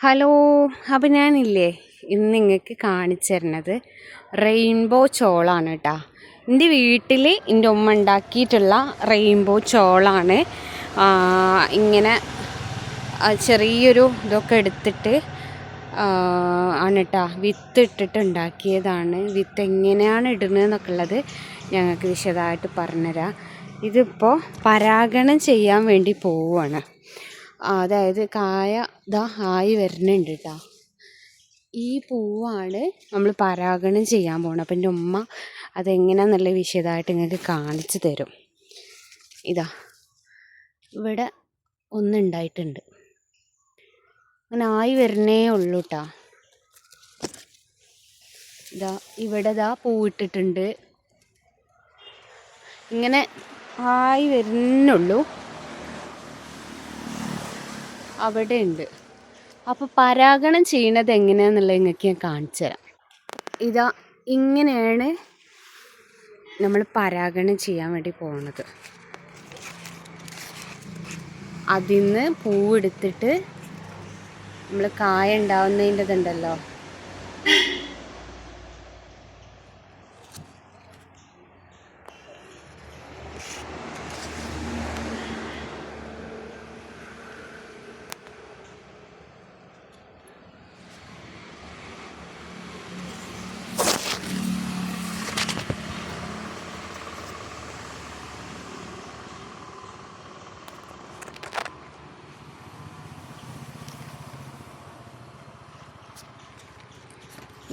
Hello അപ്പം ഞാനില്ലേ ഇന്ന് നിങ്ങൾക്ക് കാണിച്ചു തരുന്നത് റെയിൻബോ ചോളാണ് കേട്ടോ എന്റെ വീട്ടിൽ എന്റെ ഉമ്മ ഉണ്ടാക്കിയിട്ടുള്ള റെയിൻബോ ചോളാണ്. ഇങ്ങനെ ചെറിയൊരു ഇതൊക്കെ എടുത്തിട്ട് ആണ് കേട്ടോ വിത്ത് ഇട്ടിട്ട് ഉണ്ടാക്കിയതാണ്. വിത്ത് എങ്ങനെയാണ് ഇടുന്നതെന്നൊക്കെ ഉള്ളത് ഞങ്ങൾക്ക് വിശദമായിട്ട് പറഞ്ഞുതരാം. ഇതിപ്പോൾ പരാഗണം ചെയ്യാൻ വേണ്ടി പോവുകയാണ് അതായത് കായ ഇതാ ആയി വരുന്നുണ്ട് കേട്ടോ ഈ പൂവാണ് നമ്മൾ പരാഗണം ചെയ്യാൻ പോകണം അപ്പം എന്റെ ഉമ്മ അതെങ്ങനെയാണെന്നുള്ള വിശദമായിട്ട് നിങ്ങൾക്ക് കാണിച്ചു തരും. ഇതാ ഇവിടെ ഒന്നുണ്ടായിട്ടുണ്ട് അങ്ങനെ ആയി വരണേ ഉള്ളൂ കേട്ടോ ഇതാ ഇവിടെ ഇതാ പൂവിട്ടിട്ടുണ്ട് ഇങ്ങനെ ആയി വരുന്നുള്ളൂ അവിടെ ഉണ്ട് അപ്പോൾ പരാഗണം ചെയ്യണത് എങ്ങനെയാണെന്നുള്ളത് നിങ്ങൾക്ക് ഞാൻ കാണിച്ചു തരാം. ഇതാ ഇങ്ങനെയാണ് നമ്മൾ പരാഗണം ചെയ്യാൻ വേണ്ടി പോകുന്നത് അതിന്ന് പൂവെടുത്തിട്ട് നമ്മൾ കായ ഉണ്ടാവുന്നതിന്റെ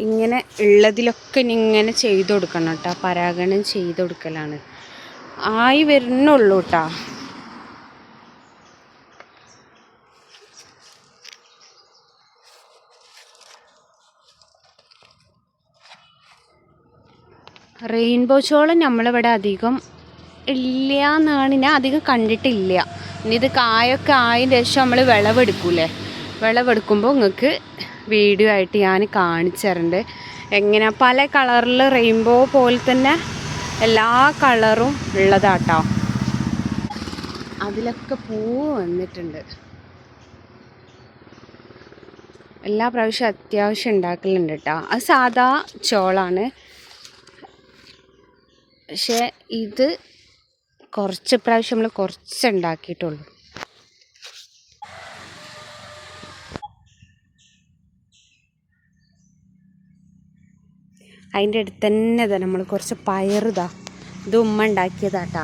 ഇങ്ങനെ ഉള്ളതിലൊക്കെ ഇങ്ങനെ ചെയ്ത് കൊടുക്കണം കേട്ടോ. പരാഗണം ചെയ്ത് കൊടുക്കലാണ്. ആയി വരുന്നുള്ളൂ കേട്ടോ റെയിൻബോ ചോളം നമ്മളിവിടെ അധികം ഇല്ല എന്നാണ് ഞാൻ അധികം കണ്ടിട്ടില്ല. ഇനി ഇത് കായൊക്കെ ആയതിന് ശേഷം നമ്മൾ വിളവെടുക്കൂലേ? വിളവെടുക്കുമ്പോൾ നിങ്ങൾക്ക് വീഡിയോ ആയിട്ട് ഞാൻ കാണിച്ചു തരണ്ട്. എങ്ങനെ? പല കളറിൽ റെയിൻബോ പോലെ തന്നെ എല്ലാ കളറും ഉള്ളതാട്ടോ. അതിലൊക്കെ പൂവ് വന്നിട്ടുണ്ട്. എല്ലാ പ്രാവശ്യം അത്യാവശ്യം ഉണ്ടാക്കലുണ്ട് കേട്ടോ അത് സാധാ ചോളാണ്. പക്ഷേ ഇത് കുറച്ച് പ്രാവശ്യം നമ്മൾ കുറച്ച് ഉണ്ടാക്കിയിട്ടുള്ളൂ. അതിന്റെ അടുത്ത് തന്നെ ഇതാ നമ്മൾ കുറച്ച് പയറുതാ ഇത്. ഉമ്മ ഉണ്ടാക്കിയതാട്ടാ.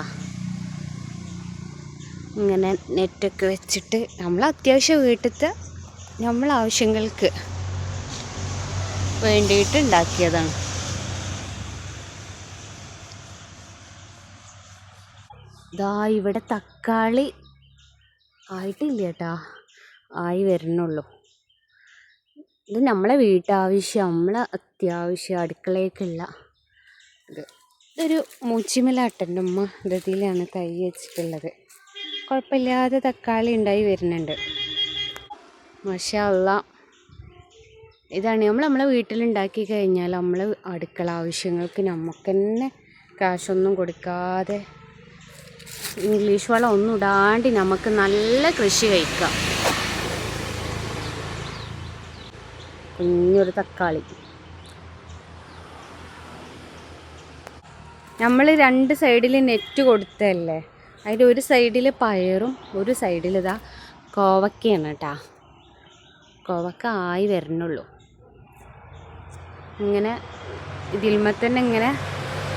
ഇങ്ങനെ നെറ്റൊക്കെ വെച്ചിട്ട് നമ്മൾ അത്യാവശ്യം വീട്ടിലത്തെ നമ്മൾ ആവശ്യങ്ങൾക്ക് വേണ്ടിയിട്ട് ഉണ്ടാക്കിയതാണ്. ദാ ഇവിടെ തക്കാളി ആയിട്ടില്ല കേട്ടാ. ആയി വരുന്നുള്ളൂ ഇത് നമ്മളെ വീട്ടാവശ്യം നമ്മളെ അത്യാവശ്യം അടുക്കളയൊക്കെയുള്ള ഇത്. ഇതൊരു മൂച്ചിമലാട്ടന്റെ ഉമ്മ ഇതിലാണ് തൈ വെച്ചിട്ടുള്ളത്. കുഴപ്പമില്ലാതെ തക്കാളി ഉണ്ടായി വരുന്നുണ്ട്. മഷാള്ള ഇതാണ് നമ്മൾ നമ്മളെ വീട്ടിലുണ്ടാക്കി കഴിഞ്ഞാൽ നമ്മൾ അടുക്കള ആവശ്യങ്ങൾക്ക് നമുക്ക് തന്നെ കാശൊന്നും കൊടുക്കാതെ ഇംഗ്ലീഷ് വളം ഒന്നും ഇടാണ്ട് നമുക്ക് നല്ല കൃഷി കഴിക്കാം. കുഞ്ഞൊരു തക്കാളി. നമ്മൾ രണ്ട് സൈഡിൽ നെറ്റ് കൊടുത്തല്ലേ അതിന്റെ ഒരു സൈഡിൽ പയറും ഒരു സൈഡിൽ ഇതാ കോവക്കയാണ് കേട്ടാ കോവക്ക ആയി വരണുള്ളൂ. ഇങ്ങനെ ഇതിൽമ തന്നെ ഇങ്ങനെ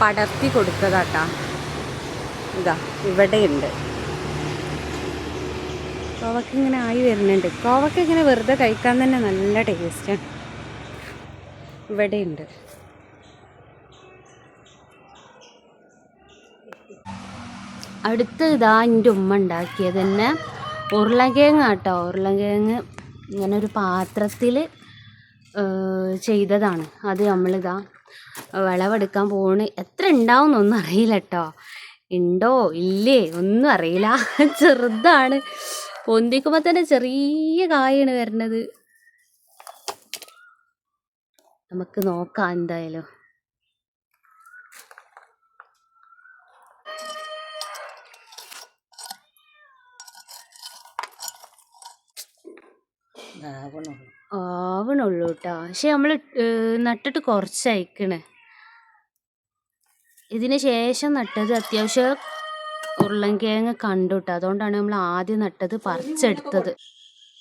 പടർത്തി കൊടുത്തതാട്ടാ ഇതാ ഇവിടെയുണ്ട്. കോവക്ക ഇങ്ങനെ ആയി വരുന്നുണ്ട്. കോവക്ക ഇങ്ങനെ വെറുതെ കഴിക്കാൻ തന്നെ നല്ല ടേസ്റ്റാണ് ഇവിടെയുണ്ട് അടുത്ത് ഇതാ എന്റെ ഉമ്മ ഉണ്ടാക്കിയത് തന്നെ ഉരുളക്കിഴങ്ങ് കേട്ടോ ഉരുളക്കിഴങ്ങ് ഇങ്ങനെ ഒരു പാത്രത്തിൽ ചെയ്തതാണ്. അത് നമ്മളിതാ വിളവെടുക്കാൻ പോണ്. എത്ര ഉണ്ടാവും എന്നൊന്നും അറിയില്ല കേട്ടോ ഉണ്ടോ ഇല്ലേ? ഒന്നും അറിയില്ല. ചെറുതാണ്. പൊന്തിക്കുമ്പോൾ തന്നെ ചെറിയ കായാണ് വരുന്നത് നമുക്ക് നോക്കാം എന്തായാലും. ആവണുള്ളൂ. കേട്ടോ പക്ഷെ നമ്മൾ നട്ടിട്ട് കുറച്ചയക്കണേ. ഇതിന് ശേഷം നട്ടത് അത്യാവശ്യം ഉരുളൻകിഴങ്ങ് കണ്ടു കേട്ടോ അതുകൊണ്ടാണ് നമ്മൾ ആദ്യം നട്ടത് പറിച്ചെടുത്തത്.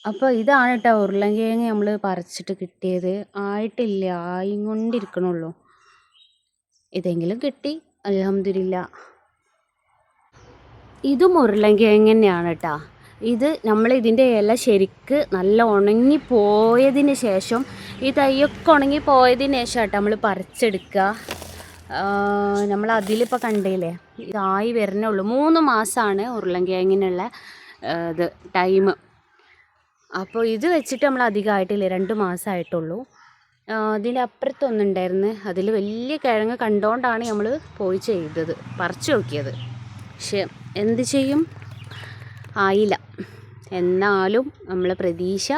അപ്പോൾ ഇതാണ് കേട്ടോ ഉരുളൻകിഴങ്ങ് നമ്മൾ പറിച്ചിട്ട് കിട്ടിയത്. ആയിട്ടില്ല ആയും ഇതെങ്കിലും കിട്ടി. അലഹമില്ല ഇതും ഉരുളൻകിഴങ്ങ് തന്നെയാണ് കേട്ടോ ഇത് നമ്മൾ ഇതിന്റെ ഇല ശരിക്ക് നല്ല ഉണങ്ങി പോയതിന് ശേഷം ഈ തൈയൊക്കെ ഉണങ്ങി പോയതിന് ശേഷം നമ്മൾ പറിച്ചെടുക്കുക നമ്മൾ അതിലിപ്പോൾ കണ്ടില്ലേ? ഇതായി വരുന്നേ ഉള്ളൂ. മൂന്ന് മാസമാണ് ഉരുളൻകിഴങ്ങിനുള്ള ഇത് ടൈം. അപ്പോൾ ഇത് വെച്ചിട്ട് നമ്മൾ അധികമായിട്ടില്ല രണ്ട് മാസമായിട്ടുള്ളൂ അതിലപ്പുറത്തൊന്നുണ്ടായിരുന്നു അതിൽ വലിയ കിഴങ്ങ് കണ്ടുകൊണ്ടാണ് നമ്മൾ പോയി ചെയ്തത് പറിച്ചു നോക്കിയത്. പക്ഷെ എന്ത് ചെയ്യും? ആയില്ല. എന്നാലും നമ്മളെ പ്രതീക്ഷ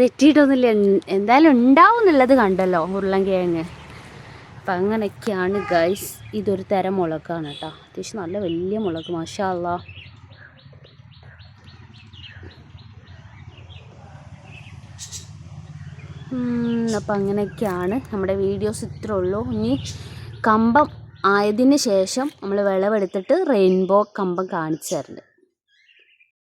തെറ്റിയിട്ടൊന്നുമില്ല. എന്തായാലും ഉണ്ടാവും എന്നുള്ളത് കണ്ടല്ലോ ഉരുളൻകിഴങ്ങ്. അപ്പം അങ്ങനെയൊക്കെയാണ് ഗൈസ് ഇതൊരു തരം മുളകാണ് കേട്ടോ അത്യാവശ്യം നല്ല വലിയ മുളക് മാഷാ അപ്പം അങ്ങനെയൊക്കെയാണ് നമ്മുടെ വീഡിയോസ് ഇത്രേ ഉള്ളൂ. ഇനി കമ്പം ആയതിന് ശേഷം നമ്മൾ വിളവെടുത്തിട്ട് റെയിൻബോ കമ്പം കാണിച്ചു തരുന്നുണ്ട്